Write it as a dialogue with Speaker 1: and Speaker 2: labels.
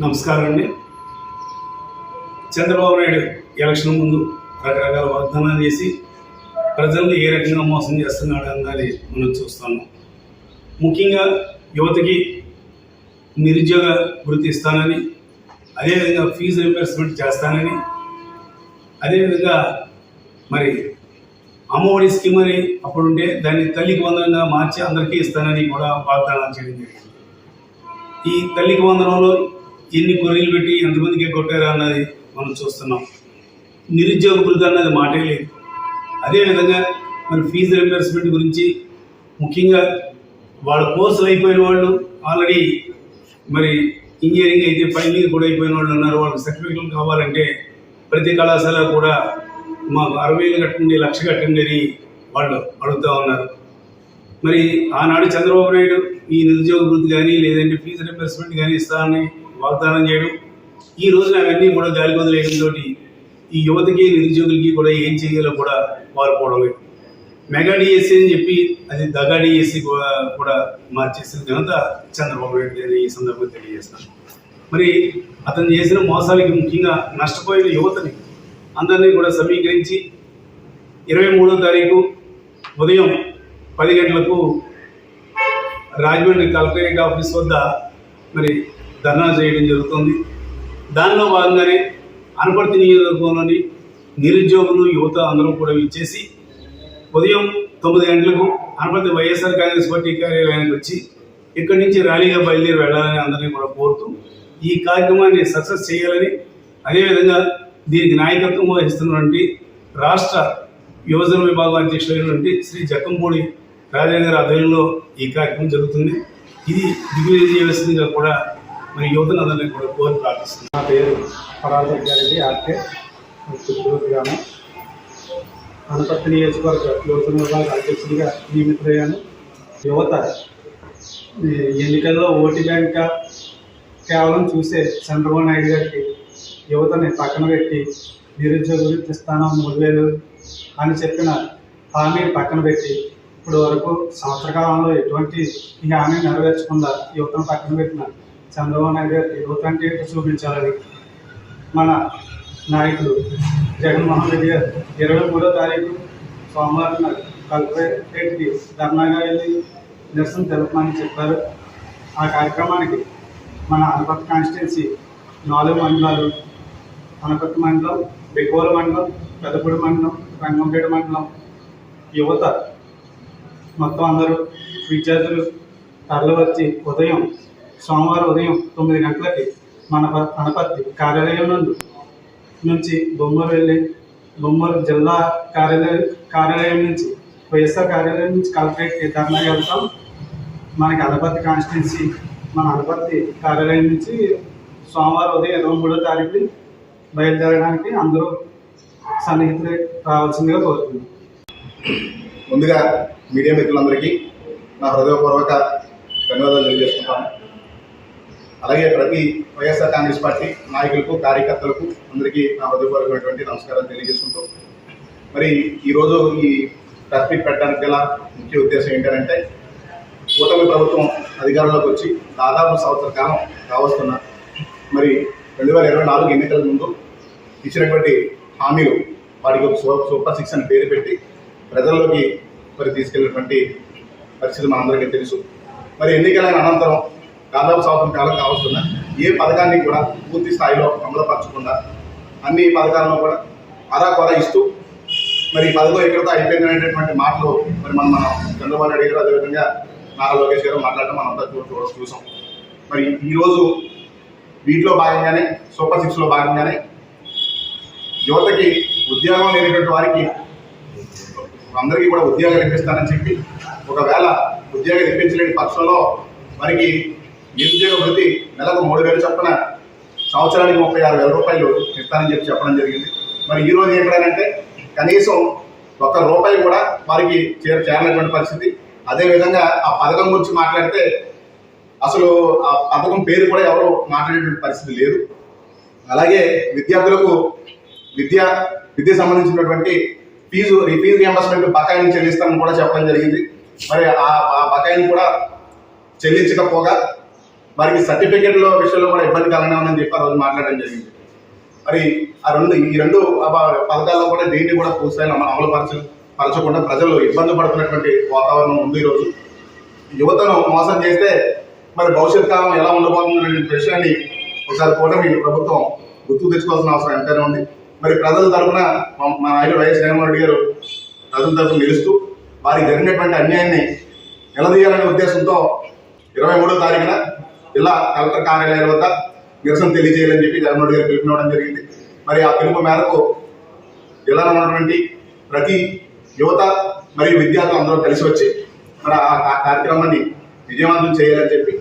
Speaker 1: నమస్కారం అండి. చంద్రబాబు నాయుడు ఎలక్షన్ ముందు రకరకాల వాగ్దానాలు చేసి ప్రజల్ని ఏ రకంగా మోసం చేస్తున్నాడు అన్నది మనం చూస్తాము. ముఖ్యంగా యువతకి నిరుద్యోగ వృత్తి ఇస్తానని అదేవిధంగా ఫీజు రింబర్స్మెంట్ చేస్తానని అదేవిధంగా మరి అమ్మఒడి స్కీమ్ అని అప్పుడుంటే దాన్ని తల్లికి వందనంగా మార్చి అందరికీ ఇస్తానని కూడా వాగ్దానాలు చేయడం జరిగింది. ఈ తల్లికి వందనంలో ఎన్ని గొర్రెలు పెట్టి ఎంతమందికి కొట్టారా అన్నది మనం చూస్తున్నాం. నిరుద్యోగ వృద్ధి అన్నది మాటే లేదు. అదేవిధంగా మరి ఫీజు రింబర్స్మెంట్ గురించి ముఖ్యంగా వాళ్ళ కోర్సులు అయిపోయిన వాళ్ళు ఆల్రెడీ మరి ఇంజనీరింగ్ అయితే ఫైనల్ ఇయర్ కూడా అయిపోయిన వాళ్ళు ఉన్నారు. వాళ్ళకి సర్టిఫికెట్లు కావాలంటే ప్రతి కళాశాల కూడా మాకు అరవై వేలు కట్టండి లక్ష కట్టండి అని వాళ్ళు అడుగుతూ ఉన్నారు. మరి ఆనాడు చంద్రబాబు నాయుడు ఈ నిరుద్యోగ వృద్ధి కానీ లేదంటే ఫీజు రింబర్స్మెంట్ కానీ ఇస్తానని వాగ్దానం చేయడం. ఈ రోజున అవన్నీ కూడా గాలి వదిలేయడంతో ఈ యువతకి నిరుద్యోగులకి కూడా ఏం చేయాలో కూడా పాల్పోవడం లేదు. మెగా డిఎస్సీ అని చెప్పి అది దగా డిఎస్సీ కూడా కూడా మార్చేసిన ఘనత చంద్రబాబు నాయుడు అని ఈ సందర్భంగా తెలియజేస్తాను మరి అతను చేసిన మోసాలకి ముఖ్యంగా నష్టపోయిన యువతని అందరినీ కూడా సమీకరించి ఇరవై మూడో తారీఖు ఉదయం పది గంటలకు రాజమండ్రి కలెక్టరేట్ ఆఫీస్ వద్ద మరి ధర్నా చేయడం జరుగుతుంది. దానిలో భాగంగానే అనపర్తి నియోజకవర్గంలోని నిరుద్యోగులు యువత అందరూ కూడా ఇచ్చేసి ఉదయం తొమ్మిది గంటలకు అనపర్తి వైఎస్ఆర్ కాంగ్రెస్ పార్టీ కార్యాలయానికి వచ్చి ఇక్కడి నుంచి ర్యాలీగా బయలుదేరి వెళ్ళాలని అందరినీ కూడా కోరుతూ ఈ కార్యక్రమాన్ని సక్సెస్ చేయాలని అదేవిధంగా దీనికి నాయకత్వం వహిస్తున్నటువంటి రాష్ట్ర యువజన విభాగం అధ్యక్షులైనటువంటి శ్రీ జక్కంపూడి రాజేంద్ర గారి ఆధ్వర్యంలో ఈ కార్యక్రమం జరుగుతుంది. ఇది దిగ్విజయం చేయవలసిందిగా కూడా మరి యువతను కూడా కోరి ప్రార్థిస్తుంది
Speaker 2: నా పేరు పరాజ గారి ఆర్కే. చిత్తూరు గ్రామం అనపర్తి నియోజకవర్గ యువత విభాగ అధ్యక్షుడిగా నియమితులయ్యాను యువత ఎన్నికల్లో ఓటు బ్యాంక్ కేవలం చూసే చంద్రబాబు నాయుడు గారికి యువతని పక్కన పెట్టి నిరుద్యోగులు ఇస్తాను మూడు వేలు అని చెప్పిన హామీని పక్కన పెట్టి ఇప్పుడు వరకు సంవత్సర కాలంలో ఎటువంటి ఈ హామీ నెరవేర్చకుండా యువతను పక్కన పెట్టిన చంద్రబాబు నాయుడు గారికి యువత అంటే చూపించాలని మన నాయకుడు జగన్మోహన్ రెడ్డి గారు ఇరవై మూడో తారీఖు సోమవారం కలెక్టరేట్కి ధర్నాగా వెళ్ళి నిరసన తెలపమని చెప్పారు. ఆ కార్యక్రమానికి మన అనపర్తి కాన్స్టిట్యున్సీ నాలుగు మండలాలు అనపర్తి మండలం బెగోల మండలం పెదపూడి మండలం రంగంపేట మండలం యువత మొత్తం అందరూ విద్యార్థులు తరలి వచ్చి ఉదయం సోమవారం ఉదయం తొమ్మిది గంటలకి మన ప- అనపర్తి కార్యాలయం నుండి నుంచి బొమ్మలు వెళ్ళి బొమ్మలు జిల్లా కార్యాలయం కార్యాలయం నుంచి వైఎస్ఆర్ కార్యాలయం నుంచి కలెక్టరేట్కి ధర్నా వెళ్తాం మనకి అనపర్తి కాన్స్టిట్యున్సీ మన అనపర్తి కార్యాలయం నుంచి సోమవారం ఉదయం ఇరవై మూడో తారీఖు బయలుదేరడానికి అందరూ సన్నిహితులు రావాల్సిందిగా కోరుతున్నాం.
Speaker 3: ముందుగా మీడియా మిత్రులందరికీ నా హృదయపూర్వక ధన్యవాదాలు తెలియజేసుకుంటాను. అలాగే ప్రతి వైఎస్ఆర్ కాంగ్రెస్ పార్టీ నాయకులకు కార్యకర్తలకు అందరికీ నా హృదయపూర్వకమైనటువంటి నమస్కారం తెలియజేసుకుంటూ మరి ఈరోజు ఈ ప్రెస్ మీట్ పెట్టడానికి గల ముఖ్య ఉద్దేశం ఏంటంటే కూటమి ప్రభుత్వం అధికారంలోకి వచ్చి దాదాపు సంవత్సర కాలం కావస్తున్న మరి రెండు వేల ఇరవై నాలుగు ఎన్నికల ముందు ఇచ్చినటువంటి హామీలు వాటికి ఒక సూపర్ సూపర్ సిక్స్ అని పేరు పెట్టి ప్రజల్లోకి మరి తీసుకెళ్ళినటువంటి పరిస్థితి మనందరికీ తెలుసు. మరి ఎన్నికలైన అనంతరం దాదాపు సంవత్సరం కాలం కావస్తున్న ఏ పథకాన్ని కూడా పూర్తి స్థాయిలో అమలుపరచకుండా అన్ని పథకాలను కూడా అరా కొర ఇస్తూ మరి ఈ పథకం ఎక్కడితో అయిపోయింది అనేటటువంటి మాటలు మరి మనం మనం చంద్రబాబు నాయుడు గారు అదేవిధంగా నారా లోకేష్ గారు మాట్లాడటం మనంతా చూ చూ చూసాం. మరి ఈరోజు వీటిలో భాగంగానే సూపర్ సిక్స్లో భాగంగానే యువతకి ఉద్యోగం లేనటువంటి వారికి అందరికీ కూడా ఉద్యోగాలు ఇప్పిస్తానని చెప్పి ఒకవేళ ఉద్యోగాలు ఇప్పించలేని పక్షంలో వారికి నిరుద్యోగ వృత్తి నెలకు మూడు వేలు చొప్పున సంవత్సరానికి ముప్పై ఆరు వేల రూపాయలు ఇస్తానని చెప్పి చెప్పడం జరిగింది. మరి ఈ రోజు ఏంటంటే కనీసం ఒక్క రూపాయి కూడా వారికి చేర చేరనటువంటి పరిస్థితి. అదేవిధంగా ఆ పథకం గురించి మాట్లాడితే అసలు ఆ పథకం పేరు కూడా ఎవరు మాట్లాడేటువంటి పరిస్థితి లేదు. అలాగే విద్యార్థులకు విద్య విద్య సంబంధించినటువంటి ఫీజు ఫీజు రియంబర్స్మెంట్ బకాయిని చెల్లిస్తామని కూడా చెప్పడం జరిగింది. మరి ఆ ఆ బకాయిని కూడా చెల్లించకపోగా వారికి సర్టిఫికెట్ల విషయంలో కూడా ఇబ్బంది కలగనే ఉందని చెప్పి ఆ రోజు మాట్లాడడం జరిగింది. మరి ఆ రెండు ఈ రెండు పథకాల్లో కూడా దేన్ని కూడా పూర్తిస్థాయిలో మనం అమలు పరచ పరచకుండా ప్రజలు ఇబ్బంది పడుతున్నటువంటి వాతావరణం ఉంది ఈరోజు యువతను మోసం చేస్తే మరి భవిష్యత్ కాలం ఎలా ఉండబోతుంది విషయాన్ని ఒకసారి కూటమి ప్రభుత్వం గుర్తు తెచ్చుకోవాల్సిన అవసరం ఎంతైనా ఉంది. మరి ప్రజల తరఫున మా- మా నాయకుడు వైఎస్ జగన్మోహన్ రెడ్డి గారు ప్రజల తరఫున నిలుస్తూ వారికి జరిగినటువంటి అన్యాయాన్ని నిలదీయాలనే ఉద్దేశంతో ఇరవై మూడో తారీఖున జిల్లా కలెక్టర్ కార్యాలయం వద్ద నిరసన తెలియజేయాలని చెప్పి జగన్మోహన్ గారు పిలుపునివ్వడం జరిగింది. మరి ఆ పిలుపు మేరకు జిల్లాలో ఉన్నటువంటి ప్రతి యువత మరియు విద్యార్థులు అందరూ కలిసి వచ్చి మరి ఆ కార్యక్రమాన్ని విజయవంతం చేయాలని చెప్పి